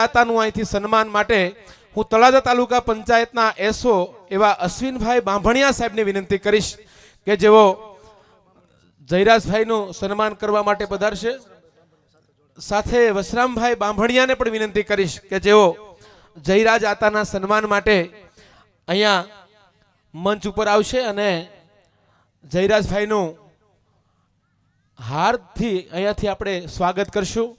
દાતાનું અહીંથી સન્માન માટે હું તળાજા તાલુકા પંચાયતના એસઓ એવા અશ્વિનભાઈ બાંભણિયા સાહેબને વિનંતી કરીશ કે જેઓ જયરાજભાઈનું સન્માન કરવા માટે પધારશે. સાથે વસરામભાઈ બાંભણિયાને પણ વિનંતી કરીશ કે જેઓ જયરાજ આતાના સન્માન માટે અહીંયા મંચ ઉપર આવશે અને જયરાજભાઈનું હારથી અહીંયાથી આપણે સ્વાગત કરશું.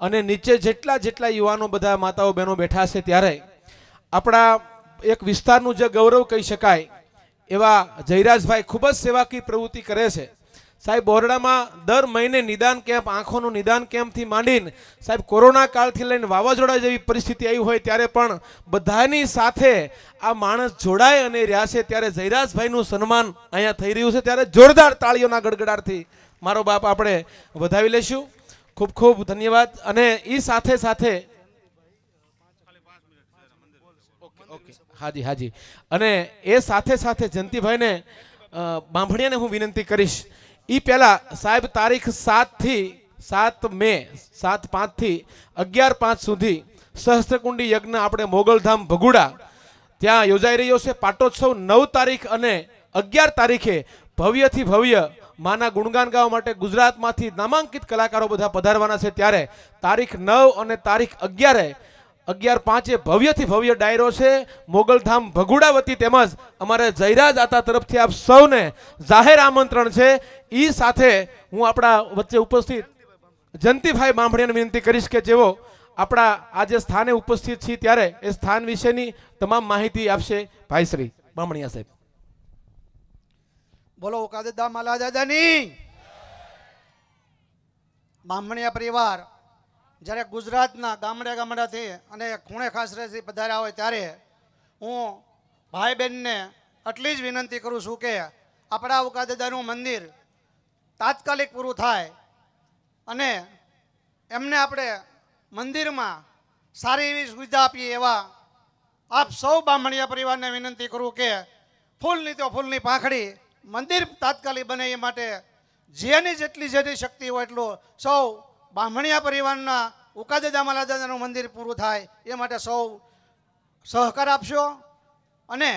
અને નીચે જેટલા જેટલા યુવાનો બધા માતાઓ બહેનો બેઠા છે ત્યારે આપણા એક વિસ્તારનું જે ગૌરવ કહી શકાય, એવા જયરાજભાઈ ખૂબ જ સેવાકી પ્રવૃત્તિ કરે છે. સાહેબ બોરડામાં દર મહિને નિદાન કેમ્પ, આંખોનું નિદાન કેમ્પથી માંડીને સાહેબ, કોરોના કાળથી લઈને વાવાઝોડા જેવી પરિસ્થિતિ આવી હોય ત્યારે પણ બધાની સાથે આ માણસ જોડાય અને રહ્યા છે. ત્યારે જયરાજભાઈનું સન્માન અહીંયા થઈ રહ્યું છે. ત્યારે જોરદાર તાળીઓના ગડગડાટથી મારો બાપ આપણે વધાવી લેશું ખૂબ ખૂબ ધન્યવાદ. અને એ સાથે સાથે હાજી હાજી. અને એ સાથે સાથે જયંતિભાઈને બાંભણિયાને હું વિનંતી કરીશ. એ પહેલા સાહેબ તારીખ સાતથી સાત મે, સાત પાંચથી અગિયાર પાંચ સુધી સહસ્ત્રકુંડી યજ્ઞ આપણે મોગલધામ ભગુડા ત્યાં યોજાઈ રહ્યો છે. પાટોત્સવ નવ તારીખ અને અગિયાર તારીખે ભવ્યથી ભવ્ય માના ગુણગાન ગાવા માટે ગુજરાતમાંથી નામાંકિત કલાકારો બધા પધારવાના છે ત્યારે તારીખ નવ અને તારીખ અગિયારે, અગિયાર પાંચે ભવ્યથી ભવ્ય ડાયરો છે. મોગલધામ ભગુડા વતી તેમજ અમારે જયરાજ આતા તરફથી આપ સૌને જાહેર આમંત્રણ છે. એ સાથે હું આપણા વચ્ચે ઉપસ્થિત જયંતિભાઈ બાંભણીયાને વિનંતી કરીશ કે જેઓ આપણા આજે સ્થાને ઉપસ્થિત છીએ ત્યારે એ સ્થાન વિશેની તમામ માહિતી આપશે. ભાઈ શ્રી બામણિયા સાહેબ. બોલો કાદા માલા દાદાની બામણિયા પરિવાર, જ્યારે ગુજરાતના ગામડે ગામડાથી અને ખૂણે ખાસરેથી પધાર્યા હોય ત્યારે હું ભાઈ બહેનને આટલી જ વિનંતી કરું છું કે આપણા ઉકાદદાનું મંદિર તાત્કાલિક પૂરું થાય અને એમને આપણે મંદિરમાં સારી એવી સુવિધા આપીએ એવા આપ સૌ બામણિયા પરિવારને વિનંતી કરું કે ફૂલની તો ફૂલની પાંખડી મંદિર તાત્કાલિક બને એ માટે જેની જેટલી જેટલી શક્તિ હોય એટલું સૌ બામણિયા પરિવારના ઉકાદાદા માલાદાદાનું મંદિર પૂરું થાય એ માટે સૌ સહકાર આપશો. અને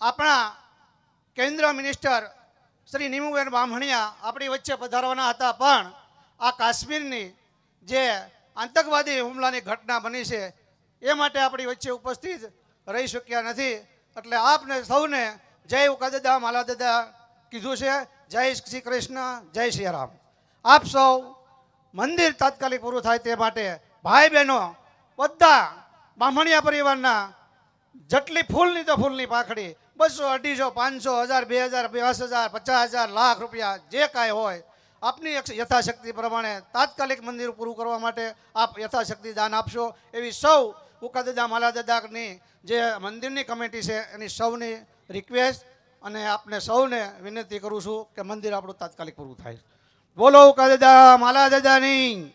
આપણા કેન્દ્ર મિનિસ્ટર શ્રી નીમુબેન બામણિયા આપણી વચ્ચે પધારવાના હતા, પણ આ કાશ્મીરની જે આતંકવાદી હુમલાની ઘટના બની છે એ માટે આપણી વચ્ચે ઉપસ્થિત રહી શક્યા નથી. એટલે આપને સૌને જય ઉકાદદા માલા દાદા, કીધું છે, જય શ્રી કૃષ્ણ, જય શ્રી રામ. આપ સૌ મંદિર તાત્કાલિક પૂરું થાય તે માટે ભાઈ બહેનો, બધા બામણિયા પરિવારના જેટલી ફૂલની તો ફૂલની પાખડી, બસો, અઢીસો, પાંચસો, હજાર, બે હજાર દસ હજાર, પચાસ હજાર, લાખ રૂપિયા, જે કાંઈ હોય, આપની યથાશક્તિ પ્રમાણે તાત્કાલિક મંદિર પૂરું કરવા માટે આપ યથાશક્તિ દાન આપશો. એવી સૌ ઉકાદાદા માલાદાદાની જે મંદિરની કમિટી છે, એની સૌની રિક્વેસ્ટ અને આપને સૌને વિનંતી કરું છું કે મંદિર આપણું તાત્કાલિક પૂરું થાય. બોલો કાદેદા માલા દાદાની.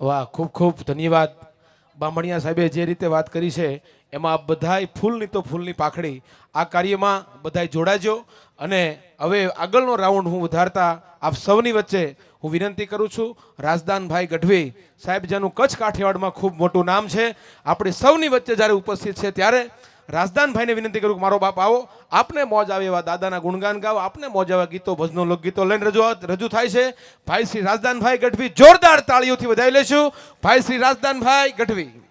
વાહ, ખૂબ ખૂબ ધન્યવાદ. બામણિયા સાહેબે જે રીતે વાત કરી છે, એમાં બધાય ફૂલની તો ફૂલની પાખડી. આ કાર્યમાં બધાય જોડાજો અને હવે આગળનો રાઉન્ડ હું વધારતા આપ સૌની વચ્ચે હું વિનંતી કરું છું. રાજદાનભાઈ ગઢવી સાહેબ, જેનું કચ્છ કાઠિયાવાડમાં ખૂબ મોટું નામ છે, આપણે સૌની વચ્ચે જ્યારે ઉપસ્થિત છે ત્યારે રાજદાનભાઈને વિનંતી કરું કે મારો બાપ આવો. આપને મોજ આવે એવા દાદાના ગુણગાન ગાઓ, આપને મોજ આવે ગીતો, ભજનો, લોકગીતો લઈને રજૂઆત રજૂ થાય છે. ભાઈ શ્રી રાજદાનભાઈ ગઢવી જોરદાર તાળીઓથી વધાવી લેશું. ભાઈ શ્રી રાજદાનભાઈ ગઢવી.